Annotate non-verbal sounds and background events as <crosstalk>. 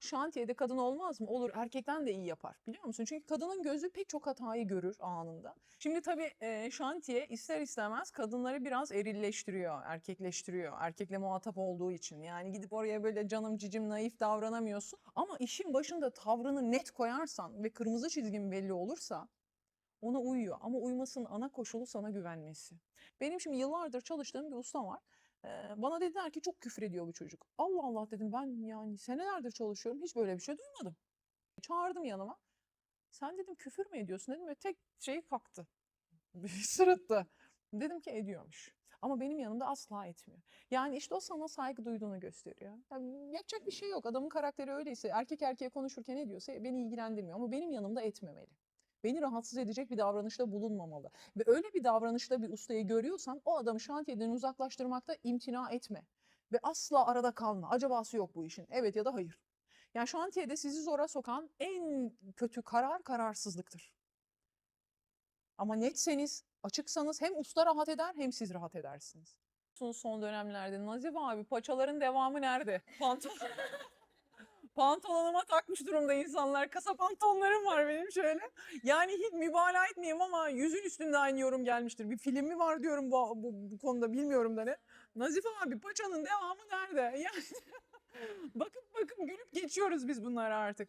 şantiyede kadın olmaz mı? Olur. Erkekten de iyi yapar. Biliyor musun? Çünkü kadının gözü pek çok hatayı görür anında. Şimdi tabii şantiye ister istemez kadınları biraz erilleştiriyor, erkekleştiriyor. Erkekle muhatap olduğu için. Yani gidip oraya böyle canım cicim naif davranamıyorsun. Ama işin başında tavrını net koyarsan ve kırmızı çizgin belli olursa ona uyuyor. Ama uymasının ana koşulu sana güvenmesi. Benim şimdi yıllardır çalıştığım bir ustam var. Bana dediler ki çok küfür ediyor bu çocuk. Allah Allah dedim ben yani senelerdir çalışıyorum hiç böyle bir şey duymadım. Çağırdım yanıma. Sen dedim küfür mü ediyorsun dedim ve tek şey kalktı. <laughs> Sırıttı. Dedim ki ediyormuş. Ama benim yanımda asla etmiyor. Yani işte o sana saygı duyduğunu gösteriyor. Yani yapacak bir şey yok. Adamın karakteri öyleyse erkek erkeğe konuşurken ne diyorsa beni ilgilendirmiyor. Ama benim yanımda etmemeli. Beni rahatsız edecek bir davranışta bulunmamalı. Ve öyle bir davranışta bir ustayı görüyorsan o adamı şantiyeden uzaklaştırmakta imtina etme. Ve asla arada kalma. Acabası yok bu işin. Evet ya da hayır. Yani şantiyede sizi zora sokan en kötü karar kararsızlıktır. Ama netseniz, açıksanız hem usta rahat eder hem siz rahat edersiniz. Son- dönemlerde Nazif abi paçaların devamı nerede? Pantolon. <laughs> Pantolonuma takmış durumda insanlar. Kasa pantolonlarım var benim şöyle. Yani hiç mübalağa etmeyeyim ama yüzün üstünde aynı yorum gelmiştir. Bir film mi var diyorum bu, bu, bu konuda bilmiyorum da ne. Nazif abi paçanın devamı nerede? <laughs> Yani bakıp bakıp gülüp geçiyoruz biz bunları artık.